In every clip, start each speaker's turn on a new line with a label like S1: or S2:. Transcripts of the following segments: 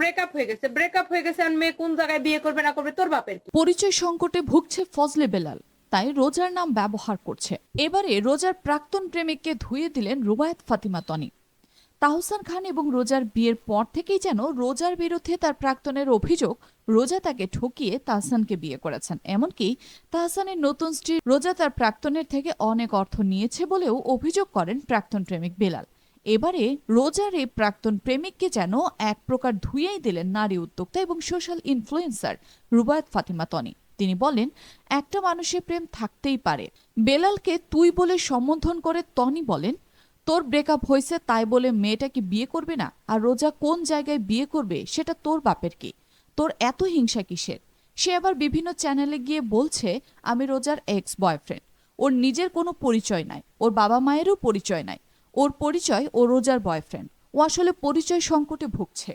S1: Breakup হয়ে গেছে breakup হয়ে গেছে, আর মেয়ে কোন জায়গায় বিয়ে করবে, না করবে, তোর বাপের
S2: পরিচয় সংকটে ভুগছে ফজলে বেলাল, তাই রোজার নাম ব্যবহার করছে। এবারে রোজার প্রাক্তন প্রেমিককে ধুয়ে দিলেন রুবায়াত ফাতিমা তনি। তাহসান খান এবং রোজার বিয়ের পর থেকেই যেন রোজার বিরুদ্ধে তার প্রাক্তনের অভিযোগ রোজা তাকে ঠকিয়ে তাহসানকে বিয়ে করেছেন। এমনকি তাহসানের নতুন স্ত্রী রোজা তার প্রাক্তনের থেকে অনেক অর্থ নিয়েছে বলেও অভিযোগ করেন প্রাক্তন প্রেমিক বেলাল। এবারে রোজার এই প্রাক্তন প্রেমিককে যেন এক প্রকার ধুয়েই দিলেন নারী উদ্যোক্তা এবং সোশ্যাল ইনফ্লুয়েন্সার রুবায়ত ফাতিমা তনি। তিনি বলেন, একটা মানুষের প্রেম থাকতেই পারে। বেলালকে তুই বলে সম্বোধন করে তনি বলেন, তোর ব্রেকআপ হয়েছে তাই বলে মেয়েটা কি বিয়ে করবে না? আর রোজা কোন জায়গায় বিয়ে করবে সেটা তোর বাপের কি? তোর এত হিংসা কিসের? সে আবার বিভিন্ন চ্যানেলে গিয়ে বলছে, আমি রোজার এক্স বয়ফ্রেন্ড ওর নিজের কোনো পরিচয় নাই। ওর বাবা মায়েরও পরিচয় নাই। ওর পরিচয় ও রোজার বয়ফ্রেন্ড। ও আসলে পরিচয় সংকটে ভুগছে।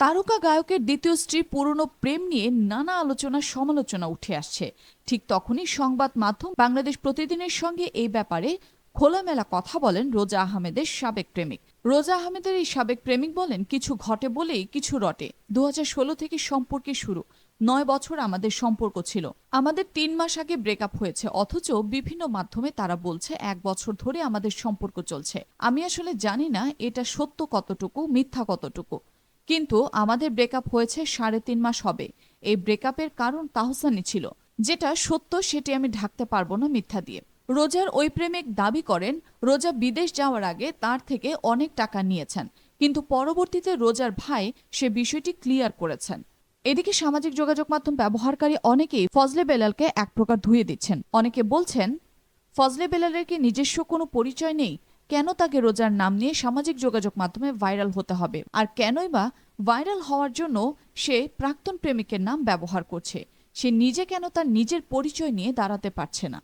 S2: তারকা গায়কের দ্বিতীয় স্ত্রী পুরনো প্রেম নিয়ে নানা আলোচনা, সমালোচনা উঠে আসছে। ঠিক তখনই সংবাদ মাধ্যম বাংলাদেশ প্রতিদিনের সঙ্গে এই ব্যাপারে খোলামেলা কথা বলেন রোজা আহমেদের সাবেক প্রেমিক। রোজা আহমেদের এই সাবেক প্রেমিক বলেন, কিছু ঘটে বলেই কিছু রটে। দুহাজার ষোলো থেকে সম্পর্কে শুরু। নয় বছর আমাদের সম্পর্ক ছিল। আমাদের তিন মাস আগে ব্রেকআপ হয়েছে, অথচ বিভিন্ন মাধ্যমে তারা বলছে, এক বছর ধরে আমাদের সম্পর্ক চলছে। আমি আসলে জানি না এটা সত্য কতটুকু, মিথ্যা কতটুকু। কিন্তু আমাদের ব্রেকআপ হয়েছে সাড়ে তিন মাস হবে। এই ব্রেকআপের কারণ তাহসানি ছিল। যেটা সত্য সেটি আমি ঢাকতে পারব না মিথ্যা দিয়ে। রোজার ওই প্রেমিক দাবি করেন, রোজা বিদেশ যাওয়ার আগে তার থেকে অনেক টাকা নিয়েছেন। কিন্তু পরবর্তীতে রোজার ভাই সে বিষয়টি ক্লিয়ার করেছেন। এদিকে সামাজিক যোগাযোগ মাধ্যম ব্যবহারকারী অনেকেই ফজলে বেলালকে এক প্রকার ধুয়ে দিচ্ছেন। অনেকে বলছেন, ফজলে বেলালের কি নিজস্ব কোনো পরিচয় নেই? কেন তাকে রোজার নাম নিয়ে সামাজিক যোগাযোগ মাধ্যমে ভাইরাল হতে হবে? আর কেনই বা ভাইরাল হওয়ার জন্য সে প্রাক্তন প্রেমিকের নাম ব্যবহার করছে? সে নিজে কেন তার নিজের পরিচয় নিয়ে দাঁড়াতে পারছে না?